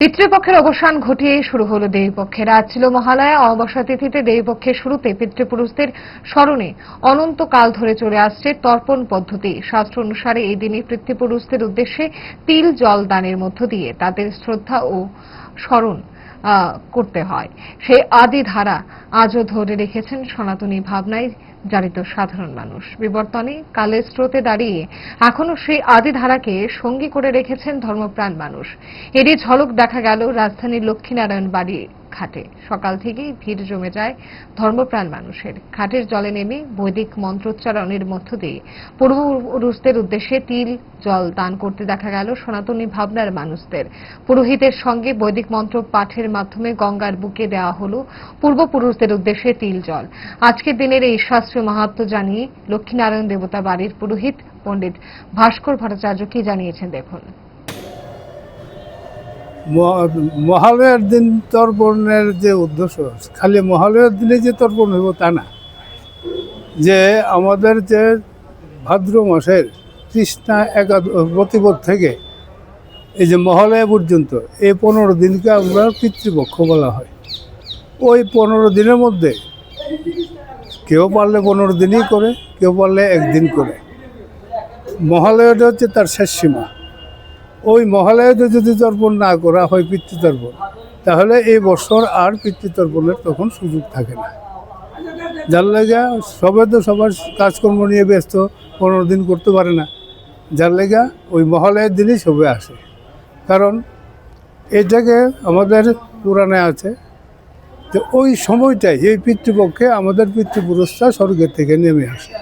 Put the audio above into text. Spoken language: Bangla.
পিতৃপক্ষের অবসান ঘটিয়ে শুরু হলো দেবীপক্ষের। আজ ছিল মহালয়া অমাবস্যা তিথিতে দেবীপক্ষের শুরুতে পিতৃপুরুষদের স্মরণে অনন্তকাল ধরে চলে আসছে তর্পণ পদ্ধতি। শাস্ত্র অনুসারে এই দিনে পিতৃপুরুষদের উদ্দেশ্যে তিল জল দানের মধ্য দিয়ে তাদের শ্রদ্ধা ও স্মরণ করতে হয়। সেই আদি ধারা আজও ধরে রেখেছেন সনাতনী ভাবনায় জারিত সাধারণ মানুষ। বিবর্তনে কালের স্রোতে দাঁড়িয়ে এখনও সেই আদি ধারাকে সঙ্গী করে রেখেছেন ধর্মপ্রাণ মানুষ। এরই ঝলক দেখা গেল রাজধানীর লক্ষ্মীনারায়ণ বাড়ি ঘাটে। সকাল থেকেই ভিড় জমে যায় ধর্মপ্রাণ মানুষের। ঘাটের জলে নেমে বৈদিক মন্ত্রোচ্চারণের মধ্য দিয়ে পূর্বপুরুষদের উদ্দেশ্যে তিল, জল দান করতে দেখা গেল সনাতনী ভাবনার মানুষদের। পুরোহিতের সঙ্গে বৈদিক মন্ত্র পাঠের মাধ্যমে গঙ্গার বুকে দেওয়া হলো পূর্বপুরুষদের উদ্দেশ্যে তিল, জল। আজকের দিনের এই শাস্ত্রীয় মাহাত্ম জানিয়ে লক্ষ্মীনারায়ণ দেবতা বাড়ির পুরোহিত, পণ্ডিত ভাস্কর ভট্টাচার্য কি জানিয়েছেন দেখুন। মহালয়ার দিন তর্পণের যে উদ্দেশ্য, খালি মহালয়ার দিনে যে তর্পণ হইব তা না। যে আমাদের যে ভাদ্র মাসের কৃষ্ণা একাদ- প্রতিপদ থেকে এই যে মহালয়া পর্যন্ত, এই পনেরো দিনকে আমরা পিতৃপক্ষ বলা হয়। ওই পনেরো দিনের মধ্যে কেউ পারলে পনেরো দিনই করে, কেউ পারলে একদিন করে। মহালয়াটা হচ্ছে তার শেষ সীমা। ওই মহালয়াতে যদি তর্পণ না করা হয় পিতৃতর্পণ, তাহলে এই বছর আর পিতৃতর্পণের তখন সুযোগ থাকে না। যার লেগা সবে তো সবার কাজকর্ম নিয়ে ব্যস্ত, পনেরো দিন করতে পারে না। যার লেগা ওই মহালয়ের দিনই সবে আসে। কারণ এটাকে আমাদের পুরাণে আছে যে ওই সময়টাই এই পিতৃপক্ষে আমাদের পিতৃপুরুষরা স্বর্গের থেকে নেমে আসে।